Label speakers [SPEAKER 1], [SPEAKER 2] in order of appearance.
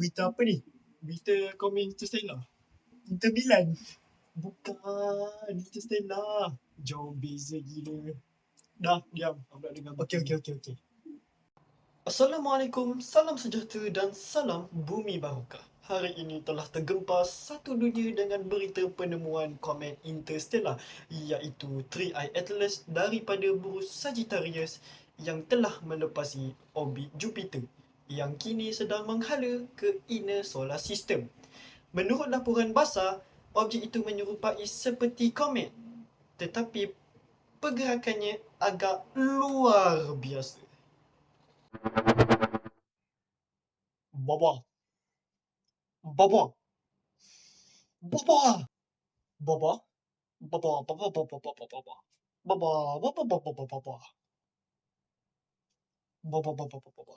[SPEAKER 1] berita apa ni? Berita komen Interstellar. Inter Milan. Bukan Interstellar. Jauh beza gila. Dah, diam. Aku nak dengar. Okey, okey, okey, okey. Assalamualaikum, salam sejahtera dan salam bumi barokah. Hari ini telah tergempar satu dunia dengan berita penemuan komet interstellar iaitu 3i Atlas daripada burus Sagittarius yang telah melepasi orbit Jupiter yang kini sedang menghala ke inner solar system. Menurut laporan BASA, objek itu menyerupai seperti komet tetapi pergerakannya agak luar biasa. Baba. Baba. Baba. Baba. Baba. Baba. Baba. Baba. Baba. Baba. Baba. Baba. Baba. Baba. Baba. Baba. Baba.